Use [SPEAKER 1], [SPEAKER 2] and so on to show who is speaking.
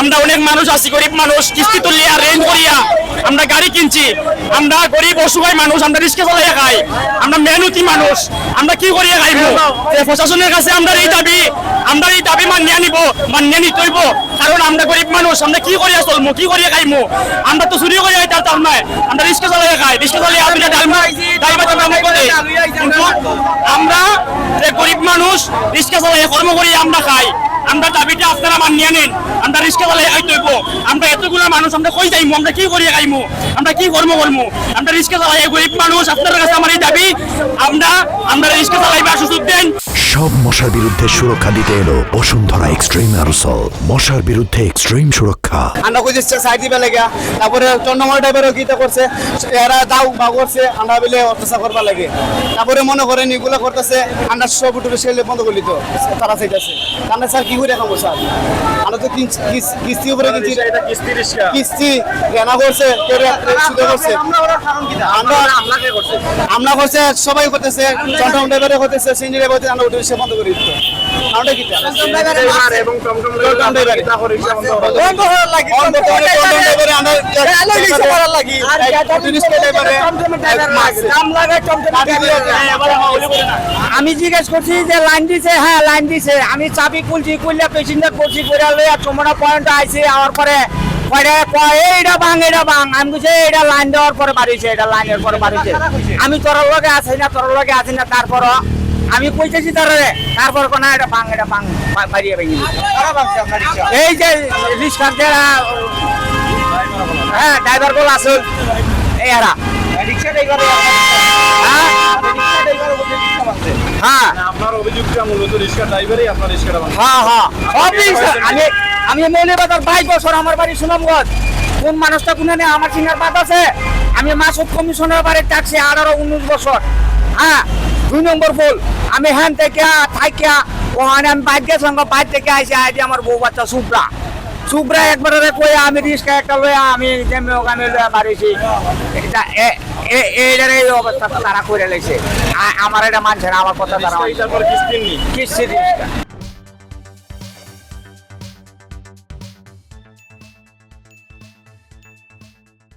[SPEAKER 1] আমরা অনেক মানুষ আছি গরিব মানুষ কিস্তি তুলিয়া রেঞ্জ করিয়া আমরা গাড়ি কিনছি। আমরা গরিব অসুহায় মানুষ আমরা রিস্কে চালাইয়া খাই। আমরা মেহনতি মানুষ আমরা কি করিয়া খাইব? প্রশাসনের কাছে আমরা এই দাবি আমরা এই দাবি মানিয়ে নিব মানিয়ে নিতেইব কারণ আমরা গরিব মানুষ আমরা কি করিয়া চলবো কি করিয়া খাইমু? আমরা তো চুরি করিয়া খাই তার নাই আমরা রিস্কে চালাইয়া খাই রিস্কে চালিয়ে আপনি ডালমা দাইবা আমরা করে। কিন্তু আমরা যে গরিব মানুষ রিস্কে চালাইয়া কর্ম করিয়া আমরা খাই। আমরা দাবিটা আপনারা মানিয়ে নেন। আমরা রিক্সা বলে হইব। আমরা এতগুলো মানুষ, আমরা কই যাইমু? আমরা কি করিয়া খাইমু? আমরা কি কর্ম করমু? আমরা রিক্সা চালাই গরিব মানুষ আপনার কাছে আমার এই দাবি। আমরা আমরা রিক্সা চালাইবার সুযোগ দেন।
[SPEAKER 2] সব মশার বিরুদ্ধে সুরক্ষা দিতে এলো বসুন্ধরা এক্সট্রিম অ্যারোসল। মশার বিরুদ্ধে এক্সট্রিম সুরক্ষা।
[SPEAKER 3] আমরা কই দিচ্ছে সাইড দিবে লাগে। তারপরে চন্দ্রমল টাইপের গীতা করছে এরা দাও বা করছে আমরা বলে অত্যাচার করবার লাগে। তারপরে মনে করেন এগুলো করতেছে আমরা সব উঠে সেলে বন্ধ করলি তো তারা চাইতেছে। আমরা স্যার কি করে খাব স্যার? আমরা তো কিস্তি উপরে কিনছি। কিস্তি কেনা করছে কেউ সুদে করছে। আমরা আমরা করছে? সবাই করতেছে চন্দ্রমল টাইপের করতেছে টাইপের আমরা উঠে সে বন্ধ করি দিত আমরা কি
[SPEAKER 4] আমি জিজ্ঞেস করছি যে লাইন দিছে হ্যাঁ লাইন দিছে। আমি চাবি খুলছি খুললে পেছনটা করছি করে লইয়া তোমরা পয়েন্ট আইছে আমার পরে এইটা ভাঙ এটা ভাঙ। আমি বলছি এইটা লাইন দেওয়ার পরে বাড়িছে এটা লাইনের পরে বাড়িছে আমি তোর লগে আছি না তোর লগে আছি না তারপর আমি কইতেছি তারে তারপর কোন এটা ভাঙ এটা ভাঙ বা- বাড়িয়ে ভেঙে। এই যে রিক্সার যারা হ্যাঁ ড্রাইভারগুলো আছে এই এরা। হ্যাঁ? হ্যাঁ।
[SPEAKER 5] আপনার অভিযোগটা মূলত রিক্সা ড্রাইভারই আপনার রিক্সাটা।
[SPEAKER 4] হ্যাঁ হ্যাঁ। আমি আমি মনে বাজার বাইশ বছর আমার বাড়ি সুনামগঞ্জ। কোন মানুষটা কোনে নেই আমার সিঙ্গার পাত আছে। আমি মাসুদ কমিশনের বাড়ি থাকছি আঠারো উনিশ বছর। হ্যাঁ? দুই নম্বর ফুল। আমি হ্যান থেকে থাইকা ওখানে আমি বাইক গেছিলাম বাইক থেকে আইসি আইডি আমার বউ বাচ্চা সুব্রা। সুব্রা একবারে কইয়া আমি রিক্সা একটা লইয়া আমি যেমনি আমি লইয়া বাড়িছি। এটা এ- এ- এইটার এই অবস্থা তারা করে লেগেছে আমার এটা মানছে না আমার কথা তারা
[SPEAKER 5] কিস্তি